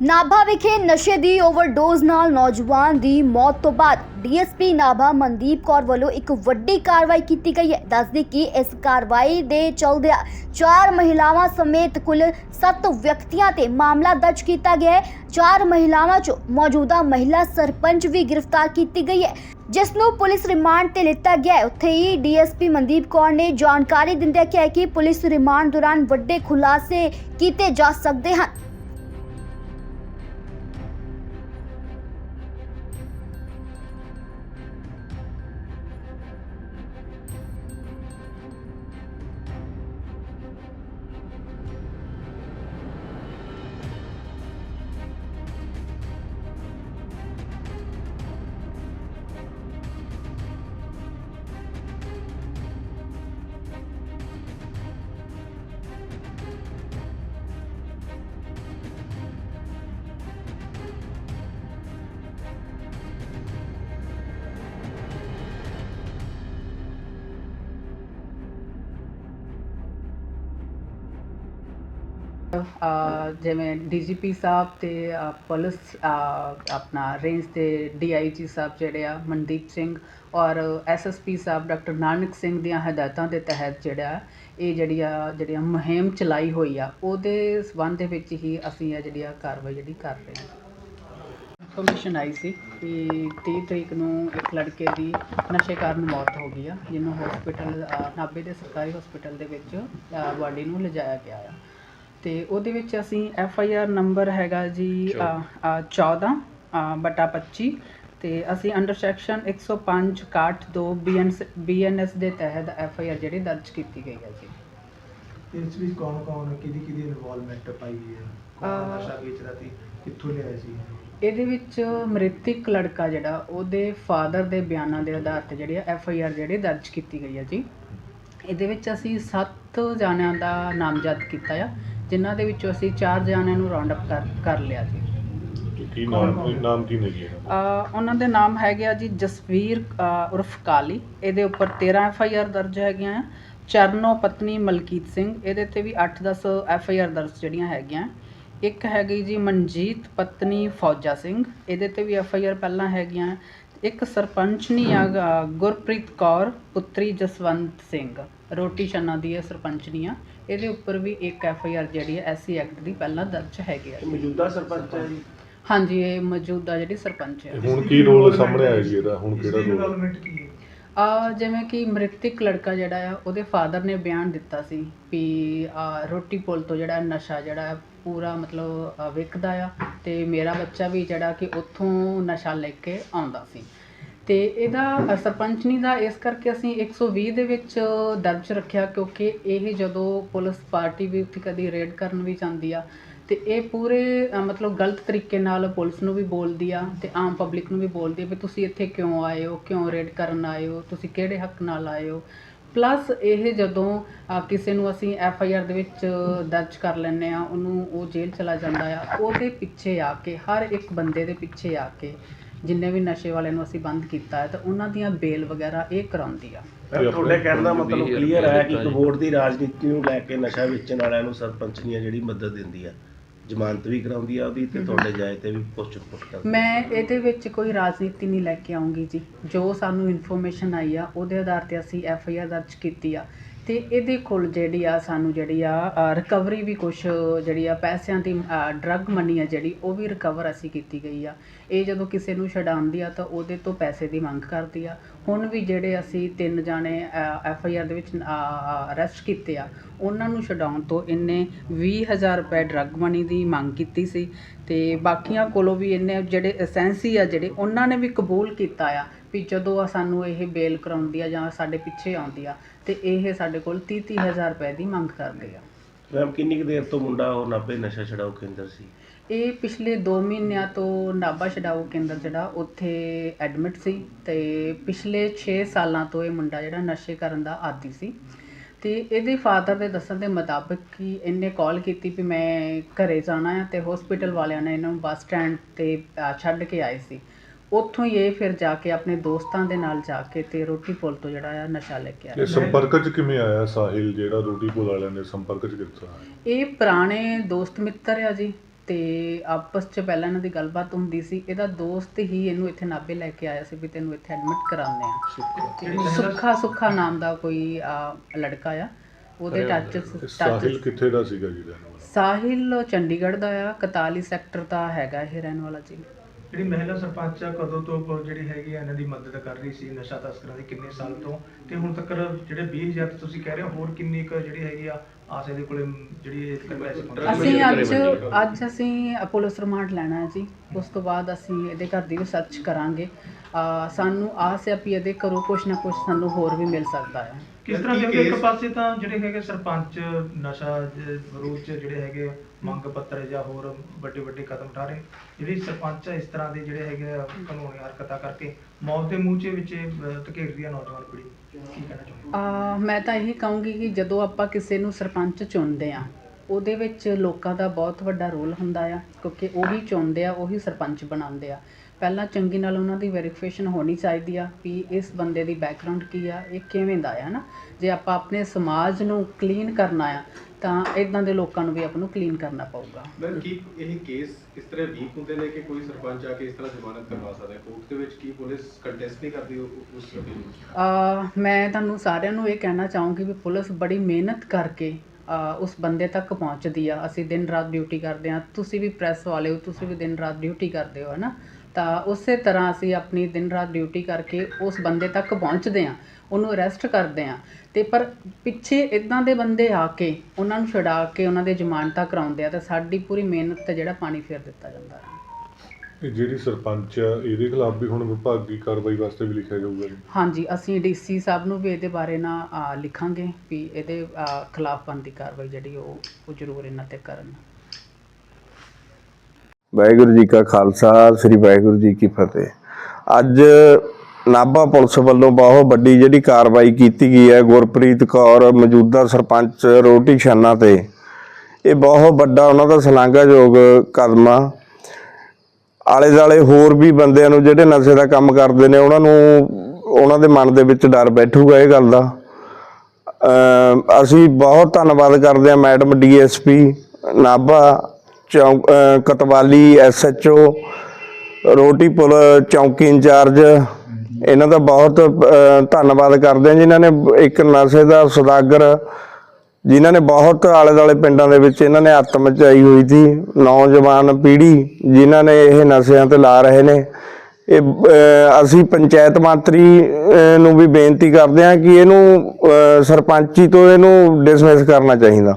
ਨਾਭਾ ਵਿਖੇ ਨਸ਼ੇ ਦੀ ਓਵਰਡੋਜ਼ ਨਾਲ ਨੌਜਵਾਨ ਦੀ ਮੌਤ ਤੋਂ ਬਾਅਦ ਡੀਐਸਪੀ ਨਾਭਾ ਮਨਦੀਪ ਕੌਰ ਵੱਲੋਂ ਇੱਕ ਵੱਡੀ ਕਾਰਵਾਈ ਕੀਤੀ ਗਈ ਹੈ। ਦੱਸਦੀ ਕਿ ਇਸ ਕਾਰਵਾਈ ਦੇ ਚਲਦਿਆਂ ਚਾਰ ਮਹਿਲਾਵਾਂ ਸਮੇਤ ਕੁੱਲ 7 ਵਿਅਕਤੀਆਂ ਤੇ ਮਾਮਲਾ ਦਰਜ ਕੀਤਾ ਗਿਆ ਹੈ। ਚਾਰ ਮਹਿਲਾਵਾਂ 'ਚੋਂ ਮੌਜੂਦਾ ਮਹਿਲਾ ਸਰਪੰਚ ਵੀ ਗ੍ਰਿਫਤਾਰ ਕੀਤੀ ਗਈ ਹੈ, ਜਿਸ ਨੂੰ ਪੁਲਿਸ ਰਿਮਾਂਡ ਤੇ ਲਿੱਤਾ ਗਿਆ ਹੈ। ਉੱਥੇ ਹੀ ਡੀਐਸਪੀ ਮਨਦੀਪ ਕੌਰ ਨੇ ਜਾਣਕਾਰੀ ਦਿੰਦਿਆਂ ਕਿਹਾ ਕਿ ਪੁਲਿਸ ਰਿਮਾਂਡ ਦੌਰਾਨ ਵੱਡੇ ਖੁਲਾਸੇ ਕੀਤੇ ਜਾ ਸਕਦੇ ਹਨ। ਜਿਵੇਂ ਡੀਜੀਪੀ ਸਾਹਿਬ ਤੇ, ਅਹ ਪੁਲਿਸ, ਅਹ ਆਪਣਾ ਰੇਂਜ ਦੇ ਡੀਆਈਜੀ ਸਾਹਿਬ ਜਿਹੜੇ ਆ, ਮਨਦੀਪ ਸਿੰਘ ਔਰ ਐਸਐਸਪੀ ਸਾਹਿਬ ਡਾਕਟਰ ਨਾਨਕ ਸਿੰਘ ਦੀਆਂ ਹਦਾਇਤਾਂ ਦੇ ਤਹਿਤ ਜਿਹੜਾ ਇਹ ਜਿਹੜੀ ਆ ਜਿਹੜੀਆਂ ਮੁਹਿੰਮ ਚਲਾਈ ਹੋਈ ਆ, ਉਹਦੇ ਸਬੰਧ ਦੇ ਵਿੱਚ ਹੀ ਅਸੀਂ ਇਹ ਜਿਹੜੀ ਆ ਕਾਰਵਾਈ ਜਿਹੜੀ ਕਰ ਰਹੇ ਹਾਂ। ਇਨਫੋਰਮੇਸ਼ਨ ਆਈ ਸੀ ਕਿ 30 ਤਰੀਕ ਨੂੰ ਇੱਕ ਲੜਕੇ ਦੀ ਨਸ਼ੇ ਕਾਰਨ ਮੌਤ ਹੋ ਗਈ ਆ, ਜਿਹਨੂੰ ਹਸਪੀਟਲ ਨਾਭੇ ਦੇ ਸਰਕਾਰੀ ਹਸਪੀਟਲ ਦੇ ਵਿੱਚ ਬਾਡੀ ਨੂੰ ਲਿਜਾਇਆ ਗਿਆ ਆ। ਤੇ ਉਹਦੇ ਵਿੱਚ ਅਸੀਂ ਐਫ ਆਈ ਆਰ ਨੰਬਰ ਹੈਗਾ ਜੀ ਅ, ਅ, 14 ਅ, ਬਟਾ 25 ਤੇ ਅਸੀਂ ਅੰਡਰ ਸੈਕਸ਼ਨ 105 62 ਬੀਐਨਐਸ ਬੀਐਨਐਸ ਦੇ ਤਹਿਤ ਐਫ ਆਈ ਆਰ ਜਿਹੜੀ ਦਰਜ ਕੀਤੀ ਗਈ ਹੈ ਜੀ। ਇਸ ਵਿੱਚ ਕੌਣ ਕੌਣ ਕਿਹਦੀ ਕਿਹਦੀ ਇਨਵੋਲਵਮੈਂਟ ਪਾਈ ਗਈ ਹੈ? ਕੌਣ ਨਸ਼ਾ ਵੇਚਦਾ ਸੀ? ਕਿੱਥੋਂ ਲਿਆਇਆ ਸੀ? ਇਹਦੇ ਵਿੱਚ ਮ੍ਰਿਤਕ ਲੜਕਾ ਜਿਹੜਾ ਉਹਦੇ ਫਾਦਰ ਦੇ ਬਿਆਨਾਂ ਦੇ ਆਧਾਰ ਤੇ ਜਿਹੜੀ ਐਫ ਆਈ ਆਰ ਜਿਹੜੀ ਦਰਜ ਕੀਤੀ ਗਈ ਹੈ ਜੀ। ਇਹਦੇ ਵਿੱਚ ਅਸੀਂ 7 ਜਾਣਿਆਂ ਦਾ ਨਾਮਜ਼ਦ ਕੀਤਾ ਆ। ਜਿਨ੍ਹਾਂ ਦੇ ਵਿੱਚੋਂ ਅਸੀਂ 4 ਜਾਣਿਆਂ ਨੂੰ ਰਾਉਂਡ ਅਪ ਕਰ ਕਰ ਲਿਆ ਜੀ। ਕੀ ਨਾਮ? ਨਾਮ ਕੀ? ਅ, ਉਹਨਾਂ ਦੇ ਨਾਮ ਹੈਗੇ ਆ ਜੀ ਜਸਵੀਰ ਅ, ਉਰਫ ਕਾਲੀ। ਇਹਦੇ ਉੱਪਰ 13 ਐਫ ਆਈ ਆਰ ਦਰਜ ਹੈਗੀਆਂ ਆ। ਚਰਨੋ ਪਤਨੀ ਮਲਕੀਤ ਸਿੰਘ। ਇਹਦੇ ਤੇ ਵੀ 8-10 ਐਫ ਆਈ ਆਰ ਦਰਜ ਜਿਹੜੀਆਂ ਹੈਗੀਆਂ। ਇੱਕ ਹੈਗੀ ਜੀ ਮਨਜੀਤ ਪਤਨੀ ਫੌਜਾ ਸਿੰਘ। ਇਹਦੇ ਤੇ ਵੀ ਐਫ ਆਈ ਆਰ ਪਹਿਲਾਂ ਹੈਗੀਆਂ। ਇੱਕ ਸਰਪੰਚਨੀ ਆ ਗੁਰਪ੍ਰੀਤ ਕੌਰ ਪੁੱਤਰੀ ਜਸਵੰਤ ਸਿੰਘ। ਰੋਟੀ ਛੰਨਾ ਦੀ ਇਹ ਸਰਪੰਚਨੀ ਆ। ਇਹਦੇ ਉੱਪਰ ਵੀ ਇੱਕ ਐਫ ਆਈ ਆਰ ਜਿਹੜੀ ਹੈ ਐਸਸੀ ਐਕਟ ਦੀ ਪਹਿਲਾਂ ਦਰਜ ਹੈਗੀ ਆ। ਮੌਜੂਦਾ ਸਰਪੰਚ ਹੈ ਜੀ। ਹਾਂਜੀ ਇਹ ਮੌਜੂਦਾ ਜਿਹੜੀ ਸਰਪੰਚ ਹੈ ਹੁਣ ਕੀ ਰੋਲ ਸਾਹਮਣੇ ਆਇਆ ਜੀ ਇਹਦਾ? ਹੁਣ ਕਿਹੜਾ ਰੋਲ? ਕੀ ਹੈ? ਆ ਜਿਵੇਂ ਕਿ ਮ੍ਰਿਤਕ ਲੜਕਾ ਜਿਹੜਾ ਆ ਉਹਦੇ ਫਾਦਰ ਨੇ ਬਿਆਨ ਦਿੱਤਾ ਸੀ ਵੀ ਰੋਟੀ ਪੁਲ ਤੋਂ ਜਿਹੜਾ ਨਸ਼ਾ ਜਿਹੜਾ ਪੂਰਾ ਮਤਲਬ ਵਿਕਦਾ ਆ ਤੇ ਮੇਰਾ ਬੱਚਾ ਵੀ ਜਿਹੜਾ ਕਿ ਉੱਥੋਂ ਨਸ਼ਾ ਲੈ ਕੇ ਆਉਂਦਾ ਸੀ। ਤੇ ਇਹਦਾ ਅ, ਸਰਪੰਚਨੀ ਦਾ ਇਸ ਕਰਕੇ ਅਸੀਂ 120 ਦੇ ਵਿੱਚ ਦਰਜ ਰੱਖਿਆ ਕਿਉਂਕਿ ਇਹ ਜਦੋਂ ਪੁਲਿਸ ਪਾਰਟੀ ਵੀ ਉੱਥੇ ਕਦੀ ਰੇਡ ਕਰਨ ਵੀ ਜਾਂਦੀ ਆ ਤੇ ਇਹ ਪੂਰੇ ਮਤਲਬ ਗਲਤ ਤਰੀਕੇ ਨਾਲ ਪੁਲਿਸ ਨੂੰ ਵੀ ਬੋਲਦੀ ਆ ਤੇ ਆਮ ਪਬਲਿਕ ਨੂੰ ਵੀ ਬੋਲਦੀ ਆ ਵੀ ਤੁਸੀਂ ਇੱਥੇ ਕਿਉਂ ਆਏ ਹੋ ਕਿਉਂ ਰੇਡ ਕਰਨ ਆਏ ਹੋ ਤੁਸੀਂ ਕਿਹੜੇ ਹੱਕ ਨਾਲ ਆਏ ਹੋ ਪਲੱਸ ਇਹ ਜਦੋਂ ਕਿਸੇ ਨੂੰ ਅਸੀਂ ਐਫ ਆਈ ਆਰ ਦੇ ਵਿੱਚ ਦਰਜ ਕਰ ਲੈਂਦੇ ਆ ਉਹਨੂੰ ਉਹ ਜੇਲ੍ਹ ਚਲਾ ਜਾਂਦਾ ਆ ਉਹਦੇ ਪਿੱਛੇ ਆ ਕੇ ਹਰ ਇੱਕ ਬੰਦੇ ਦੇ ਪਿੱਛੇ ਆ ਕੇ ਜਿੰਨੇ ਵੀ ਨਸ਼ੇ ਵਾਲੇ ਨੂੰ ਅਸੀਂ ਬੰਦ ਕੀਤਾ ਹੈ ਤਾਂ ਉਹਨਾਂ ਦੀਆਂ ਬੇਲ ਵਗੈਰਾ ਇਹ ਕਰਾਉਂਦੀ ਆ ਤੁਹਾਡੇ ਕਹਿਣ ਦਾ ਮਤਲਬ ਕਲੀਅਰ ਹੈ ਕਿ। ਵੋਟ ਦੀ ਰਾਜਨੀਤੀ ਨੂੰ ਲੈ ਕੇ ਨਸ਼ਾ ਵੇਚਣ ਵਾਲਿਆਂ ਨੂੰ ਸਰਪੰਚਨੀਆਂ ਜਿਹੜੀ ਮਦਦ ਦਿੰਦੀ ਆ ਜ਼ਮਾਨਤ ਵੀ ਕਰਾਉਂਦੀ ਆ ਉਹਦੀ ਤੇ ਤੁਹਾਡੇ ਜਾਇਜ਼ ਤੇ ਵੀ ਪੁੱਛ ਪੁੱਛ ਕਰਦੀ ਮੈਂ ਇਹਦੇ ਵਿੱਚ ਕੋਈ ਰਾਜਨੀਤੀ ਨਹੀਂ ਲੈ ਕੇ ਆਉਂਗੀ ਜੀ। ਜੋ ਸਾਨੂੰ ਇਨਫੋਰਮੇਸ਼ਨ ਆਈ ਆ ਉਹਦੇ ਆਧਾਰ ਤੇ ਅਸੀਂ ਐਫ ਆਈ ਆਰ ਦਰਜ ਕੀਤੀ ਆ। ਤੇ ਇਹਦੇ ਕੋਲ ਜਿਹੜੀ ਆ ਸਾਨੂੰ ਜਿਹੜੀ ਆ ਰਿਕਵਰੀ ਵੀ ਕੁਝ ਜਿਹੜੀ ਆ ਪੈਸਿਆਂ ਦੀ ਡਰੱਗ ਮਨੀ ਆ ਜਿਹੜੀ, ਉਹ ਵੀ ਰਿਕਵਰ ਅਸੀਂ ਕੀਤੀ ਗਈ ਆ। ਇਹ ਜਦੋਂ ਕਿਸੇ ਨੂੰ ਛਡਾਉਂਦੀ ਆ ਤਾਂ ਉਹਦੇ ਤੋਂ ਪੈਸੇ ਦੀ ਮੰਗ ਕਰਦੀ ਆ। ਹੁਣ ਵੀ ਜਿਹੜੇ ਅਸੀਂ ਤਿੰਨ ਜਾਣੇ ਐਫ ਆਈ ਆਰ ਦੇ ਵਿੱਚ ਅਰੈਸਟ ਕੀਤੇ ਆ, ਉਹਨਾਂ ਨੂੰ ਛਡਾਉਣ ਤੋਂ ਇਹਨੇ 20000 ਰੁਪਏ ਡਰੱਗ ਮਨੀ ਦੀ ਮੰਗ ਕੀਤੀ ਸੀ ਤੇ ਬਾਕੀਆਂ ਕੋਲੋਂ ਵੀ ਇਹਨੇ ਜਿਹੜੇ ਐਸੈਂਸੀ ਆ ਜਿਹੜੇ, ਉਹਨਾਂ ਨੇ ਵੀ ਕਬੂਲ ਕੀਤਾ ਆ ਵੀ ਜਦੋਂ ਸਾਨੂੰ ਇਹ ਬੇਲ ਕਰਾਉਂਦੀ ਆ ਜਾਂ ਸਾਡੇ ਪਿੱਛੇ ਆਉਂਦੀ ਆ ਤੇ ਇਹ ਸਾਡੇ ਕੋਲ 30 30000 ਰੁਪਏ ਦੀ ਮੰਗ ਕਰਦੇ ਆ। ਮੈਮ ਕਿੰਨੀ ਕੁ ਦੇਰ ਤੋਂ ਮੁੰਡਾ ਉਹ ਨਾਭੇ ਨਸ਼ਾ ਛਡਾਓ ਕੇਂਦਰ ਸੀ? ਇਹ ਪਿਛਲੇ 2 ਮਹੀਨਿਆਂ ਤੋਂ ਨਾਭਾ ਛਡਾਊ ਕੇਂਦਰ ਜਿਹੜਾ ਉੱਥੇ ਐਡਮਿਟ ਸੀ ਤੇ ਪਿਛਲੇ 6 ਸਾਲਾਂ ਤੋਂ ਇਹ ਮੁੰਡਾ ਜਿਹੜਾ ਨਸ਼ੇ ਕਰਨ ਦਾ ਆਦੀ ਸੀ। ਤੇ ਇਹਦੇ ਫਾਦਰ ਦੇ ਦੱਸਣ ਦੇ ਮੁਤਾਬਕ ਕਿ ਇਹਨੇ ਕਾਲ ਕੀਤੀ ਵੀ ਮੈਂ ਘਰੇ ਜਾਣਾ ਆ ਤੇ ਹਸਪੀਟਲ ਵਾਲਿਆਂ ਨੇ ਇਹਨੂੰ ਬੱਸ ਸਟੈਂਡ ਤੇ ਅ, ਛੱਡ ਕੇ ਆਏ ਸੀ। ਉੱਥੋਂ ਹੀ ਇਹ ਫਿਰ ਜਾ ਕੇ ਆਪਣੇ ਦੋਸਤਾਂ ਦੇ ਨਾਲ ਜਾ ਕੇ ਤੇ ਰੋਟੀ ਪੁਲ ਤੋਂ ਜਿਹੜਾ ਆ ਨਸ਼ਾ ਲੈ ਕੇ ਆਇਆ। ਇਹ ਸੰਪਰਕ ਚ ਕਿਵੇਂ ਆਇਆ ਸਾਹਿਲ ਜਿਹੜਾ ਰੋਟੀ ਪੁਲ ਵਾਲਿਆਂ ਨੇ ਸੰਪਰਕ ਚ ਕੀਤਾ ਇਹ ਪੁਰਾਣੇ ਦੋਸਤ ਮਿੱਤਰ ਆ ਜੀ ਤੇ ਆਪਸ 'ਚ ਪਹਿਲਾਂ ਇਹਨਾਂ ਦੀ ਗੱਲਬਾਤ ਹੁੰਦੀ ਸੀ। ਇਹਦਾ ਦੋਸਤ ਹੀ ਇਹਨੂੰ ਇੱਥੇ ਨਾਭੇ ਲੈ ਕੇ ਆਇਆ ਸੀ ਵੀ ਤੈਨੂੰ ਇੱਥੇ ਐਡਮਿਟ ਕਰਾਉਂਦੇ ਆ ਸੁੱਖਾ। ਸੁੱਖਾ ਨਾਮ ਦਾ ਕੋਈ ਆ, ਲੜਕਾ ਆ। ਉਹਦੇ ਟੱਚ ਟੱਚ ਸਾਹਿਲ ਕਿੱਥੇ ਦਾ ਸੀਗਾ ਜੀ ਰਹਿਣ ਵਾਲਾ? ਸਾਹਿਲ ਚੰਡੀਗੜ੍ਹ ਦਾ ਆ। 41 ਸੈਕਟਰ ਦਾ ਹੈਗਾ ਇਹ ਰਹਿਣ ਵਾਲਾ ਜੀ। ਜਿਹੜੀ ਮਹਿਲਾ ਸਰਪੰਚ ਆ ਕਦੋਂ ਤੋਂ ਪ- ਜਿਹੜੀ ਹੈਗੀ ਆ ਇਹਨਾਂ ਦੀ ਮਦਦ ਕਰ ਰਹੀ ਸੀ ਨਸ਼ਾ ਤਸਕਰਾਂ ਦੀ ਕਿੰਨੇ ਸਾਲ ਤੋਂ? ਤੇ ਹੁਣ ਤੱਕ ਜਿਹੜੇ 20000 ਤੁਸੀਂ ਕਹਿ ਰਹੇ ਹੋ ਹੋਰ ਕਿੰਨੀ ਕੁ ਜਿਹੜੀ ਹੈਗੀ ਆ ਆਸੇ ਦੇ ਕੋਲੇ ਮ, ਜਿਹੜੀ ਇਹ ਪੈਸੇ ਪਹੁੰਚਾਏ? ਅਸੀਂ ਅੱਜ ਅੱਜ ਅਸੀਂ ਪੁਲਿਸ ਰਿਮਾਂਡ ਲੈਣਾ ਹੈ ਜੀ। ਉਸ ਤੋਂ ਬਾਅਦ ਅਸੀਂ ਇਹਦੇ ਘਰ ਦੀ ਵੀ ਸਰਚ ਕਰਾਂਗੇ। ਆ ਸਾਨੂੰ ਆਸ ਹੈ ਵੀ ਇਹਦੇ ਘਰੋਂ ਕੁਛ ਨਾ ਕੁਛ ਸਾਨੂੰ ਹੋਰ ਵੀ ਮਿਲ ਸਕਦਾ ਹੈ। ਕਿਸ ਤਰ੍ਹਾਂ ਦੇ ਇੱਕ ਪਾਸੇ ਤਾਂ ਜਿਹੜੇ ਹੈਗੇ ਸਰਪੰਚ ਨਸ਼ਾ ਦੇ ਵਿਰੋਧ ਚ ਜਿਹੜੇ ਹੈਗੇ ਮੰਗ ਪੱਤਰ ਜਾਂ ਹੋਰ ਵੱਡੇ ਵੱਡੇ ਕਦਮ ਉਠਾ ਰਹੇ ਜਿਹੜੀ ਸਰਪੰਚ ਇਸ ਤਰ੍ਹਾਂ ਦੇ ਜਿਹੜੇ ਹੈਗੇ ਕਾਨੂੰਨੀ ਹਰਕਤਾਂ ਕਰਕੇ ਮੌਤ ਦੇ ਮੂੰਹ 'ਚ ਵਿੱਚ ਧਕੇਲਦੀ ਆ ਨੌਜਵਾਨ ਪੀੜ੍ਹੀ ਕੀ ਕਹਿਣਾ ਚਾਹੁੰਦੇ ਆ ਮੈਂ ਤਾਂ ਇਹੀ ਕਹੂੰਗੀ ਕਿ ਜਦੋਂ ਆਪਾਂ ਕਿਸੇ ਨੂੰ ਸਰਪੰਚ ਚੁਣਦੇ ਆ ਉਹਦੇ ਵਿੱਚ ਲੋਕਾਂ ਦਾ ਬਹੁਤ ਵੱਡਾ ਰੋਲ ਹੁੰਦਾ ਆ ਕਿਉਂਕਿ ਉਹੀ ਚੁਣਦੇ ਆ ਉਹੀ ਸਰਪੰਚ ਬਣਾਉਂਦੇ ਆ। ਪਹਿਲਾਂ ਚੰਗੀ ਨਾਲ ਉਹਨਾਂ ਦੀ ਵੈਰੀਫਿਕੇਸ਼ਨ ਹੋਣੀ ਚਾਹੀਦੀ ਆ ਵੀ ਇਸ ਬੰਦੇ ਦੀ ਬੈਕਗ੍ਰਾਉਂਡ ਕੀ ਆ ਇਹ ਕਿਵੇਂ ਦਾ ਆ ਹਨਾ? ਜੇ ਆਪਾਂ ਆਪਣੇ ਸਮਾਜ ਨੂੰ ਕਲੀਨ ਕਰਨਾ ਆ ਤਾਂ ਇਦਾਂ ਦੇ ਲੋਕਾਂ ਨੂੰ ਵੀ ਆਪਾਂ ਨੂੰ ਕਲੀਨ ਕਰਨਾ ਪਊਗਾ। ਮੈਮ ਕੀ ਇਹ ਕੇਸ ਇਸ ਤਰ੍ਹਾਂ ਵੀਕ ਹੁੰਦੇ ਨੇ ਕਿ ਕੋਈ ਸਰਪੰਚ ਆ ਕੇ ਇਸ ਤਰ੍ਹਾਂ ਜ਼ਮਾਨਤ ਕਰਵਾ ਸਕਦਾ ਹੈ? ਕੋਰਟ ਦੇ ਵਿੱਚ ਕੀ ਪੁਲਿਸ ਕੰਟੈਸਟ ਨਹੀਂ ਕਰਦੀ ਉਸ ਨੂੰ ਆ ਮੈਂ ਤੁਹਾਨੂੰ ਸਾਰਿਆਂ ਨੂੰ ਇਹ ਕਹਿਣਾ ਚਾਹੂੰਗੀ ਵੀ ਪੁਲਿਸ ਬੜੀ ਮਿਹਨਤ ਕਰਕੇ ਉਸ ਬੰਦੇ ਤੱਕ ਪਹੁੰਚਦੀ ਆ। ਅਸੀਂ ਦਿਨ ਰਾਤ ਡਿਊਟੀ ਕਰਦੇ ਆ ਤੁਸੀਂ ਵੀ ਪ੍ਰੈਸ ਵਾਲੇ ਹੋ ਤੁਸੀਂ ਵੀ ਦਿਨ ਰਾਤ ਡਿਊਟੀ ਕਰਦੇ ਹੋ ਹਨਾ? ਤਾਂ ਉਸੇ ਤਰ੍ਹਾਂ ਅਸੀਂ ਆਪਣੀ ਦਿਨ ਰਾਤ ਡਿਊਟੀ ਕਰਕੇ ਉਸ ਬੰਦੇ ਤੱਕ ਪਹੁੰਚਦੇ ਆ ਉਹਨੂੰ ਅਰੈਸਟ ਕਰਦੇ ਆ ਤੇ ਪਰ ਪਿੱਛੇ ਇਦਾਂ ਦੇ ਬੰਦੇ ਆ ਕੇ ਉਹਨਾਂ ਨੂੰ ਛੁਡਾ ਕੇ ਉਹਨਾਂ ਦੇ ਜ਼ਮਾਨਤਾਂ ਕਰਾਉਂਦੇ ਆ ਤਾਂ ਸਾਡੀ ਪੂਰੀ ਮਿਹਨਤ ਤੇ ਜਿਹੜਾ ਪਾਣੀ ਫੇਰ ਦਿੱਤਾ ਜਾਂਦਾ ਹੈ। ਇਹ ਜਿਹੜੀ ਸਰਪੰਚ ਆ ਇਹਦੇ ਖਿਲਾਫ ਵੀ ਹੁਣ ਵਿਭਾਗੀ ਕਾਰਵਾਈ ਵਾਸਤੇ ਵੀ ਲਿਖਿਆ ਜਾਊਗਾ ਜੀ? ਹਾਂਜੀ ਅਸੀਂ ਡੀਸੀ ਸਾਹਿਬ ਨੂੰ ਵੀ ਇਹਦੇ ਬਾਰੇ ਨਾ ਲਿਖਾਂਗੇ ਵੀ ਇਹਦੇ ਖਿਲਾਫ ਬਣਦੀ ਕਾਰਵਾਈ ਜਿਹੜੀ ਉਹ ਉਹ ਜ਼ਰੂਰ ਇਹਨਾਂ ਤੇ ਕਰਨ। ਵਾਹਿਗੁਰੂ ਜੀ ਕਾ ਖਾਲਸਾ, ਸ੍ਰੀ ਵਾਹਿਗੁਰੂ ਜੀ ਕੀ ਫਤਿਹ। ਅੱਜ ਨਾਭਾ ਪੁਲਿਸ ਵੱਲੋਂ ਬਹੁਤ ਵੱਡੀ ਜਿਹੜੀ ਕਾਰਵਾਈ ਕੀਤੀ ਗਈ ਹੈ। ਗੁਰਪ੍ਰੀਤ ਕੌਰ ਮੌਜੂਦਾ ਸਰਪੰਚ ਰੋਟੀ ਛਾਨਾ ਤੇ। ਇਹ ਬਹੁਤ ਵੱਡਾ ਉਹਨਾਂ ਦਾ ਸ਼ਲਾਘਾਯੋਗ ਕਦਮ ਆ। ਆਲੇ ਦਾਲੇ ਹੋਰ ਵੀ ਬੰਦਿਆਂ ਨੂੰ ਜਿਹੜੇ ਨਸ਼ੇ ਦਾ ਕੰਮ ਕਰਦੇ ਨੇ, ਉਹਨਾਂ ਨੂੰ ਉਹਨਾਂ ਦੇ ਮਨ ਦੇ ਵਿੱਚ ਡਰ ਬੈਠੂਗਾ ਇਹ ਗੱਲ ਦਾ। ਅਸੀਂ ਬਹੁਤ ਧੰਨਵਾਦ ਕਰਦੇ ਹਾਂ ਮੈਡਮ ਡੀਐਸਪੀ ਨਾਭਾ ਚੌਂਕ ਅਮ ਕਤਵਾਲੀ ਐਸਐਚਓ ਰੋਟੀ ਪੁਲ, ਚੌਂਕੀ ਇੰਚਾਰਜ, ਇਹਨਾਂ ਦਾ ਬਹੁਤ ਧੰਨਵਾਦ ਕਰਦੇ ਹਾਂ ਜਿਨ੍ਹਾਂ ਨੇ ਇੱਕ ਨਸ਼ੇ ਦਾ ਸੁਦਾਗਰ, ਜਿਨ੍ਹਾਂ ਨੇ ਬਹੁਤ ਆਲੇ ਦਾਲੇ ਪਿੰਡਾਂ ਦੇ ਵਿੱਚ ਇਹਨਾਂ ਨੇ ਹੱਥ ਮਚਾਈ ਹੋਈ ਸੀ, ਨੌਜਵਾਨ ਪੀੜ੍ਹੀ ਜਿਨ੍ਹਾਂ ਨੇ ਇਹ ਨਸ਼ਿਆਂ ਤੇ ਲਾ ਰਹੇ ਨੇ। ਇਹ ਅਸੀਂ ਪੰਚਾਇਤ ਮੰਤਰੀ ਨੂੰ ਵੀ ਬੇਨਤੀ ਕਰਦੇ ਹਾਂ ਕਿ ਇਹਨੂੰ ਸਰਪੰਚੀ ਤੋਂ ਇਹਨੂੰ ਡਿਸਮਿਸ ਕਰਨਾ ਚਾਹੀਦਾ।